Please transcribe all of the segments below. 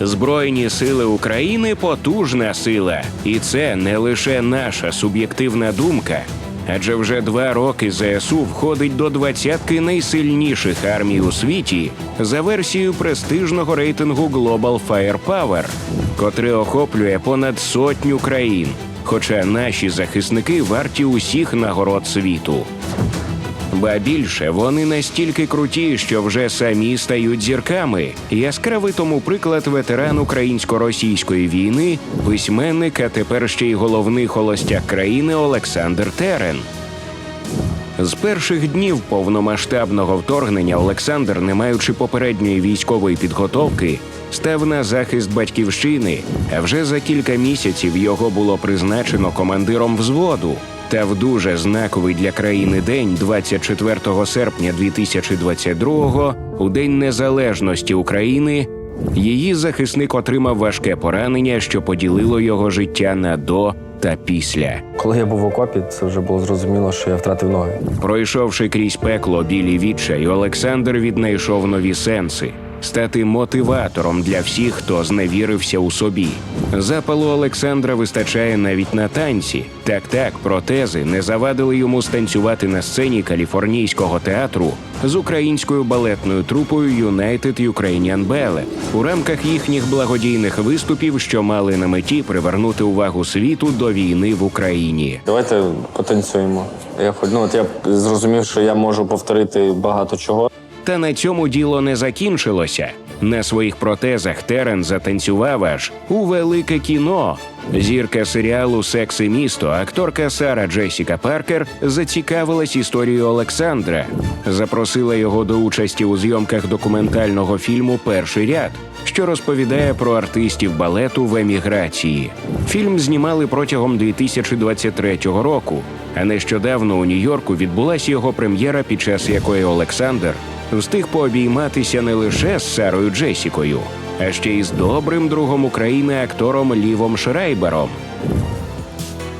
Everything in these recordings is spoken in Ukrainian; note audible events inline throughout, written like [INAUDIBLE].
Збройні сили України потужна сила, і це не лише наша суб'єктивна думка. Адже вже два роки ЗСУ входить до двадцятки найсильніших армій у світі за версією престижного рейтингу Global Firepower, котре охоплює понад сотню країн. Хоча наші захисники варті усіх нагород світу. Ба більше вони настільки круті, що вже самі стають зірками. Яскравий тому приклад ветеран українсько-російської війни, письменник, а тепер ще й головний холостяк країни Олександр Терен. З перших днів повномасштабного вторгнення Олександр, не маючи попередньої військової підготовки, став на захист батьківщини. А вже за кілька місяців його було призначено командиром взводу. Та в дуже знаковий для країни день, 24 серпня 2022-го, у День Незалежності України, її захисник отримав важке поранення, що поділило його життя на до та після. Коли я був в окопі, це вже було зрозуміло, що я втратив ноги. Пройшовши крізь пекло білі відчай, Олександр віднайшов нові сенси. Стати мотиватором для всіх, хто зневірився у собі. Запалу Олександра вистачає навіть на танці. Так, так, протези не завадили йому станцювати на сцені каліфорнійського театру з українською балетною трупою United Ukrainian Ballet у рамках їхніх благодійних виступів, що мали на меті привернути увагу світу до війни в Україні. Давайте потанцюємо. Я ну от я зрозумів, що я можу повторити багато чого. Та на цьому діло не закінчилося. На своїх протезах Терен затанцював аж у велике кіно. Зірка серіалу Секс і місто, акторка Сара Джесіка Паркер зацікавилась історією Олександра, запросила його до участі у зйомках документального фільму Перший ряд, що розповідає про артистів балету в еміграції. Фільм знімали протягом 2023 року. А нещодавно у Нью-Йорку відбулася його прем'єра, під час якої Олександр встиг пообійматися не лише з Сарою Джесікою, а ще й з добрим другом України актором Лівом Шрайбером.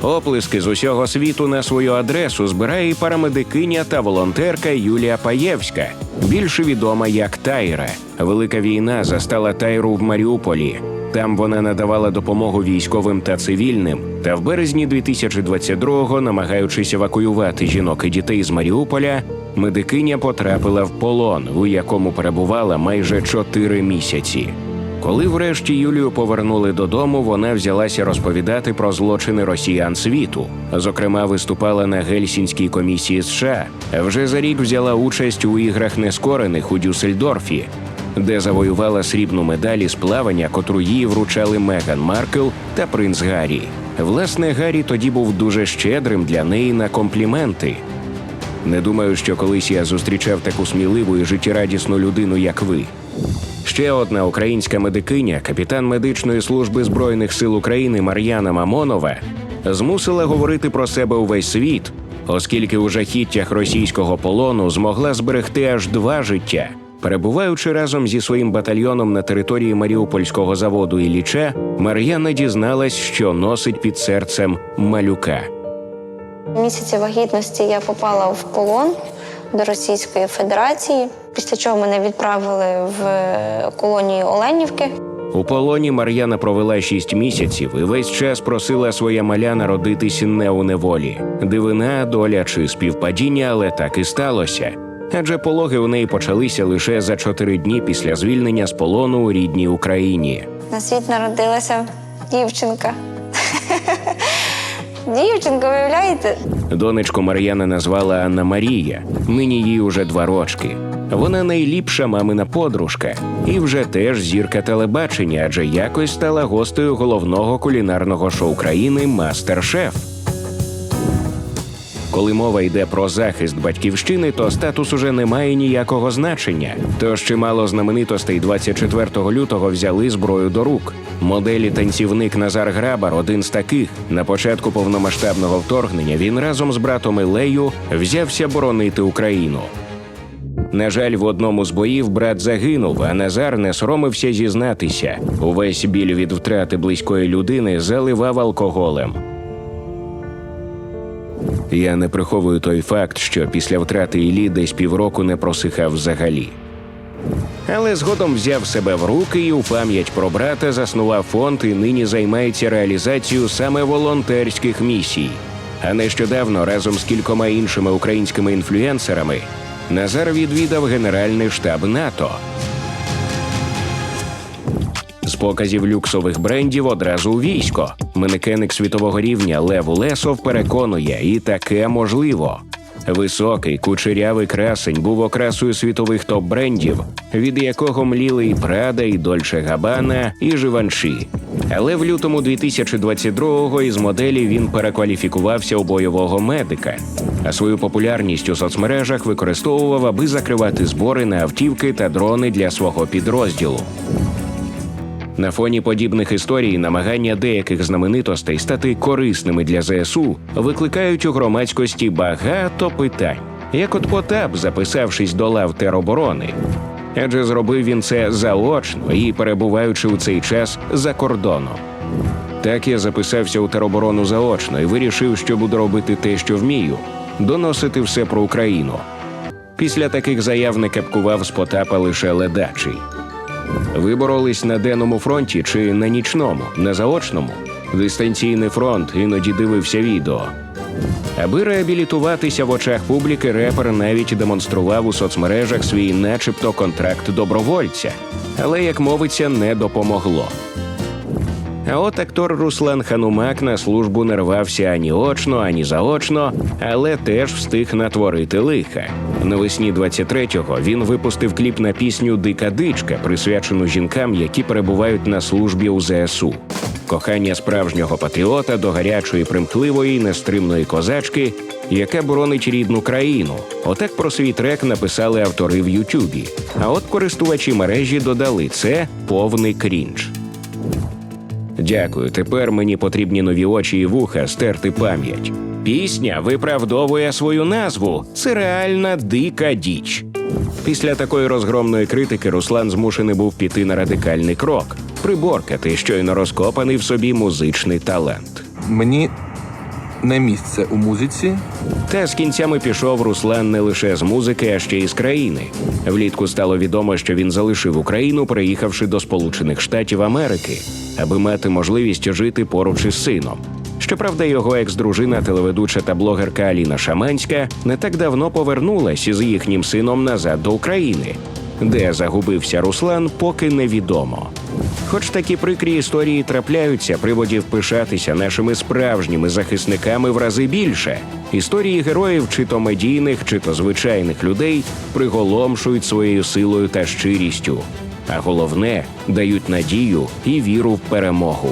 Оплески з усього світу на свою адресу збирає і парамедикиня та волонтерка Юлія Паєвська, більше відома як Тайра. Велика війна застала Тайру в Маріуполі. Там вона надавала допомогу військовим та цивільним. Та в березні 2022-го, намагаючись евакуювати жінок і дітей з Маріуполя, медикиня потрапила в полон, у якому перебувала майже чотири місяці. Коли врешті Юлію повернули додому, вона взялася розповідати про злочини росіян світу. Зокрема, виступала на Гельсінській комісії США. Вже за рік взяла участь у іграх нескорених у Дюссельдорфі, де завоювала срібну медаль із плавання, котру їй вручали Меган Маркл та принц Гаррі. Власне, Гаррі тоді був дуже щедрим для неї на компліменти. Не думаю, що колись я зустрічав таку сміливу і життєрадісну людину, як ви. Ще одна українська медикиня, капітан медичної служби збройних сил України Мар'яна Мамонова, змусила говорити про себе увесь світ, оскільки у жахіттях російського полону змогла зберегти аж два життя. Перебуваючи разом зі своїм батальйоном на території Маріупольського заводу Ілліча, Мар'яна дізналась, що носить під серцем малюка. В місяці вагітності я попала в полон до Російської Федерації, після чого мене відправили в е, колонію Оленівки. У полоні Мар'яна провела шість місяців і весь час просила своє маля народитись не у неволі. Дивина, доля чи співпадіння, але так і сталося. Адже пологи у неї почалися лише за чотири дні після звільнення з полону у рідній Україні. На світ народилася дівчинка. [LAUGHS] Дівчинка, виявляєте? Донечку Мар'яна назвала Анна Марія. Нині їй уже два рочки. Вона найліпша мамина подружка і вже теж зірка телебачення, адже якось стала гостею головного кулінарного шоу країни Мастер-Шеф. Коли мова йде про захист батьківщини, то статус уже не має ніякого значення. Тож чимало знаменитостей 24 лютого взяли зброю до рук. Моделі танцівник Назар Грабар один з таких. На початку повномасштабного вторгнення він разом з братом Ілею взявся боронити Україну. На жаль, в одному з боїв брат загинув, а Назар не соромився зізнатися. Увесь біль від втрати близької людини заливав алкоголем. Я не приховую той факт, що після втрати Іллі десь півроку не просихав взагалі. Але згодом взяв себе в руки і у пам'ять про брата заснував фонд і нині займається реалізацією саме волонтерських місій. А нещодавно разом з кількома іншими українськими інфлюенсерами Назар відвідав Генеральний штаб НАТО. З показів люксових брендів одразу у військо. Менекеник світового рівня Лев Лесов переконує, і таке можливо. Високий кучерявий красень був окрасою світових топ-брендів, від якого мліли і Прада, і Дольче Габана, і Живанші. Але в лютому 2022-го із моделі він перекваліфікувався у бойового медика, а свою популярність у соцмережах використовував, аби закривати збори на автівки та дрони для свого підрозділу. На фоні подібних історій намагання деяких знаменитостей стати корисними для ЗСУ викликають у громадськості багато питань. Як от Потап, записавшись до лав тероборони, адже зробив він це заочно і перебуваючи у цей час за кордоном. Так я записався у тероборону заочно і вирішив, що буду робити те, що вмію доносити все про Україну. Після таких заяв не кепкував з Потапа лише ледачий. Ви боролись на денному фронті чи на нічному, на заочному? Дистанційний фронт іноді дивився відео. Аби реабілітуватися в очах публіки, репер навіть демонстрував у соцмережах свій, начебто, контракт добровольця, але, як мовиться, не допомогло. А от актор Руслан Ханумак на службу не рвався ані очно, ані заочно, але теж встиг натворити лиха. Навесні 23-го він випустив кліп на пісню Дика дичка, присвячену жінкам, які перебувають на службі у ЗСУ. Кохання справжнього патріота до гарячої, примхливої, нестримної козачки, яка боронить рідну країну. Отак про свій трек написали автори в Ютубі. А от користувачі мережі додали це повний крінж. Дякую. Тепер мені потрібні нові очі і вуха стерти пам'ять. Пісня виправдовує свою назву. Це реальна дика діч. Після такої розгромної критики Руслан змушений був піти на радикальний крок приборкати щойно розкопаний в собі музичний талант. Мені не місце у музиці. Та з кінцями пішов Руслан не лише з музики, а ще й з країни. Влітку стало відомо, що він залишив Україну, приїхавши до Сполучених Штатів Америки, аби мати можливість жити поруч із сином. Щоправда, його екс-дружина, телеведуча та блогерка Аліна Шаманська не так давно повернулась із їхнім сином назад до України, де загубився Руслан, поки невідомо. Хоч такі прикрі історії трапляються, приводів пишатися нашими справжніми захисниками в рази більше. Історії героїв, чи то медійних, чи то звичайних людей, приголомшують своєю силою та щирістю. А головне дають надію і віру в перемогу.